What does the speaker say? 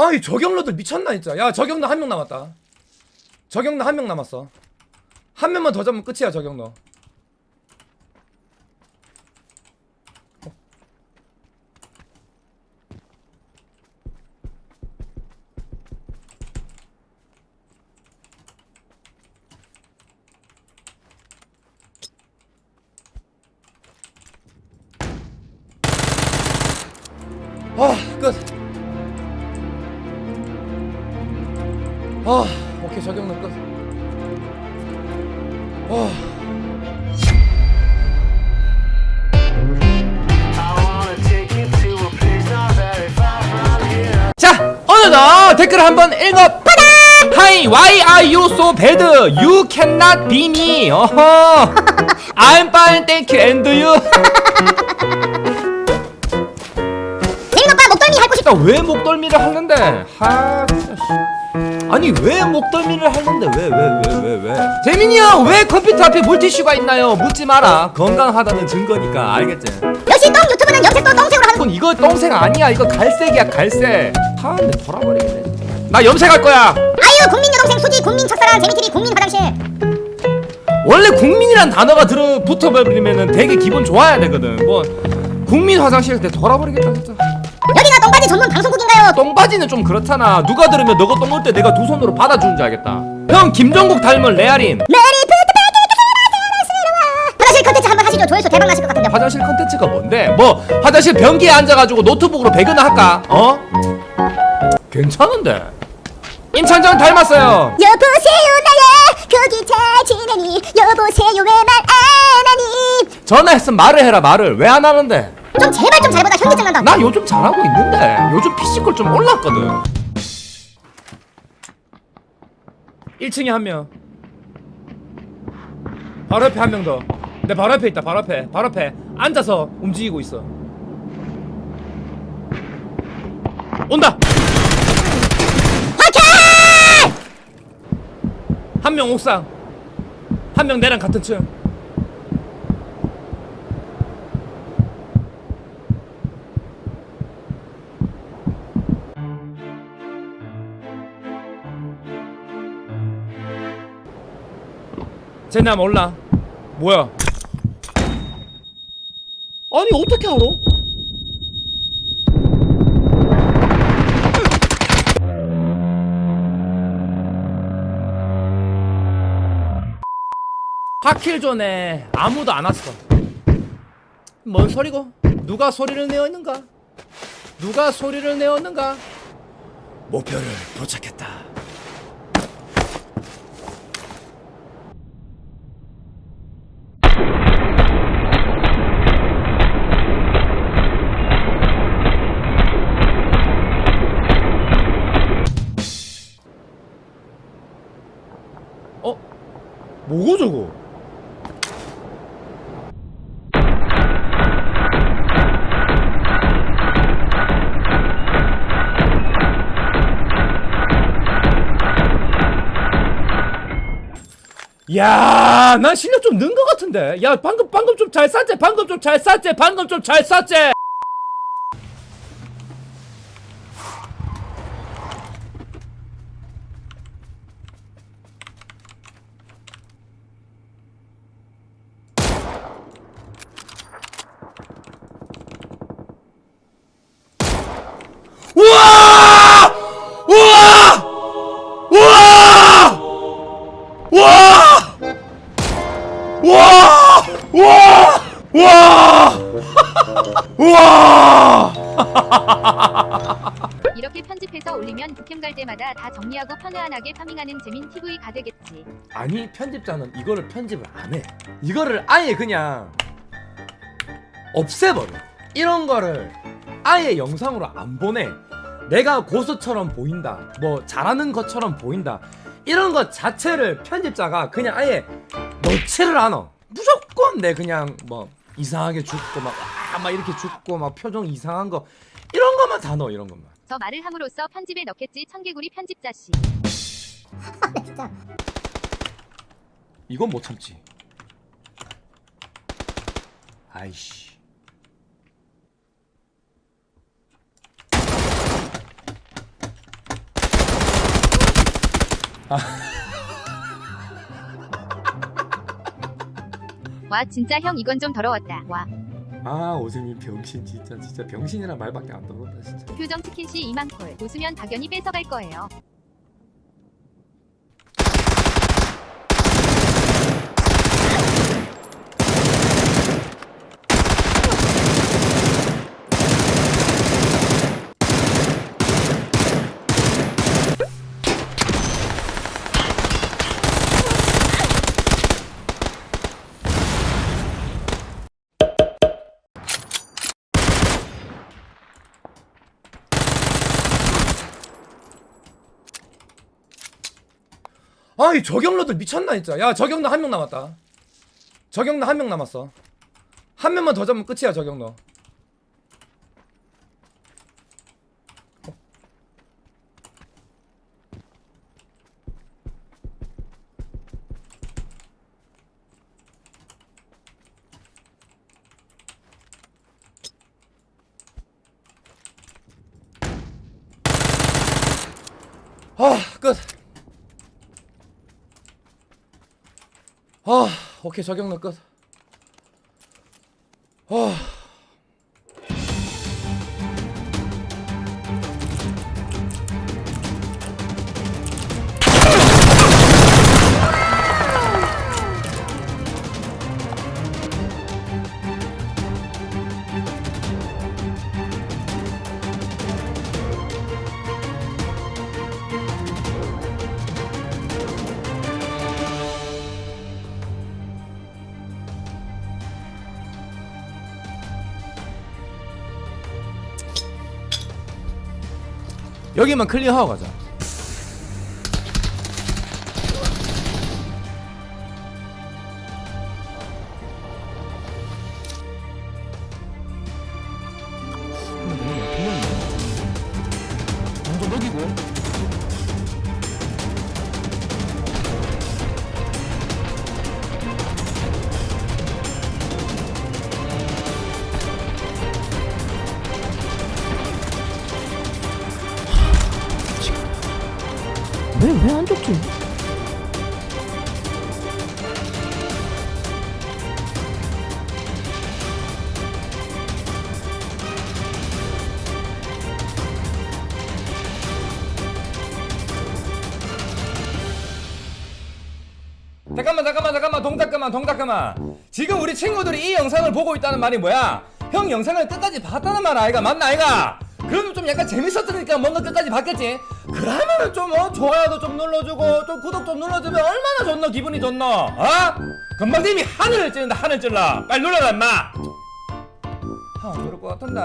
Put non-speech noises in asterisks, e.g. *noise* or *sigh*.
아이 저격러들 미쳤나 진짜. 야 저격러 한 명 남았다. 저격러 한 명 남았어. 한 명만 더 잡으면 끝이야 저격러. 아, 끝. 아, 오케이 적용은 끝. 아, 자, 오늘도 댓글 한번 읽어 봐라. Hi, why are you so bad? You cannot be me. 어허. I'm fine, thank you, and you. 재민 오빠 목덜미 핥고 싶 야, 왜 목덜미를 하는데? 하, 진짜, 씨. 아니 왜 목덜미를 하는데 왜 왜 왜 왜 왜, 재민이 형 왜 컴퓨터 앞에 물티슈가 있나요? 묻지 마라. 건강하다는 증거니까 알겠지? 역시 똥 유튜브는 염색도 똥색으로 하는 이건 이거 똥색 아니야? 이거 갈색이야 갈색. 하는데 돌아버리겠네 나 염색할 거야. 아유 국민 여동생 수지 국민 첫사랑 재미TV 국민 화장실. 원래 국민이란 단어가 들어 붙어버리면은 되게 기분 좋아야 되거든. 뭐 국민 화장실 때 돌아버리겠다 진짜 여기가 똥바지 전문 방송국인가요? 똥바지는 좀 그렇잖아 누가 들으면 너가 똥올 때 내가 두 손으로 받아주는 줄 알겠다 형 김종국 닮은 레아린 메리푸트 베이크 화장실 컨텐츠 한번 하시죠 조회수 대박 나실 것 같은데 화장실 컨텐츠가 뭔데? 뭐 화장실 변기에 앉아가지고 노트북으로 배그나 할까? 어? 괜찮은데 임찬정 닮았어요 여보세요 나야 거기 잘 지내니 여보세요 왜 말 안 하니 전화했으면 말을 해라 말을 왜 안 하는데 좀 제발 좀 잘보다 현기증 난다. 나 요즘 잘하고 있는데 요즘 피지컬 좀 올랐거든. 1층에 한명. 바로 옆에 한 명더내 바로 옆에 있다. 바로 앞에. 바로 앞에. 앉아서 움직이고 있어. 온다. 화이팅! 한명 옥상. 한 명 내랑 같은 층 쟤나 몰라 뭐야 아니 어떻게 알아? 하킬존에 아무도 안 왔어. 뭔 소리고? 누가 소리를 내었는가? 누가 소리를 내었는가? 목표를 포착했다. 뭐고 저거? 야, 난 실력 좀 는 것 같은데. 야, 방금 방금 좀 잘 쐈지. 방금 좀 잘 쐈지. 방금 좀 잘 쐈지. 우와! *laughs* 우와! 이렇게 편집해서 올리면 북캠 갈 때마다 다 정리하고 편안하게 파밍하는 재민 TV가 되겠지. 아니 편집자는 이거를 편집을 안 해. 이거를 아예 그냥 없애버려. 이런 거를 아예 영상으로 안 보내. 내가 고수처럼 보인다. 뭐 잘하는 것처럼 보인다. 이런 것 자체를 편집자가 그냥 아예 넣지를 않아. 무조건 내 그냥 뭐 이상하게 죽고 막, 아, 막 이렇게 죽고 막 표정 이상한 거 이런 것만 다 넣어 이런 것만 저 말을 함으로써 편집에 넣겠지 청개구리 편집자 씨. 진짜. *laughs* 이건 못 참지 아이씨 아 와 진짜 형 이건 좀 더러웠다. 와 아 오승민 병신 진짜 진짜 병신이란 말밖에 안 떠오른다 진짜 표정 치킨씨 2만 콜. 웃으면 박연이 뺏어갈 거예요. 아 이 저격러들 미쳤나 진짜. 야 저격러 한 명 남았다. 저격러 한 명 남았어. 한 명만 더 잡으면 끝이야 저격러. 아, 끝. 아, 오케이 저격러 끝. 아. 여기만 클리어하고 가자. 왜왜안 좋지? 잠깐만 잠깐만 잠깐만. 동작 그만 동작 그만. 지금 우리 친구들이 이 영상을 보고 있다는 말이 뭐야? 형 영상을 끝까지 봤다는 말 아이가 맞나 아이가? 그러면 좀 약간 재밌었으니까 뭔가 끝까지 봤겠지 그러면은 좀 어, 좋아요도 좀 눌러주고 좀 구독 좀 눌러주면 얼마나 좋노 기분이 좋노 어? 금방 님이 하늘을 찌른다 하늘 찔러. 빨리 눌러라 임마. 형 그럴 것 같은데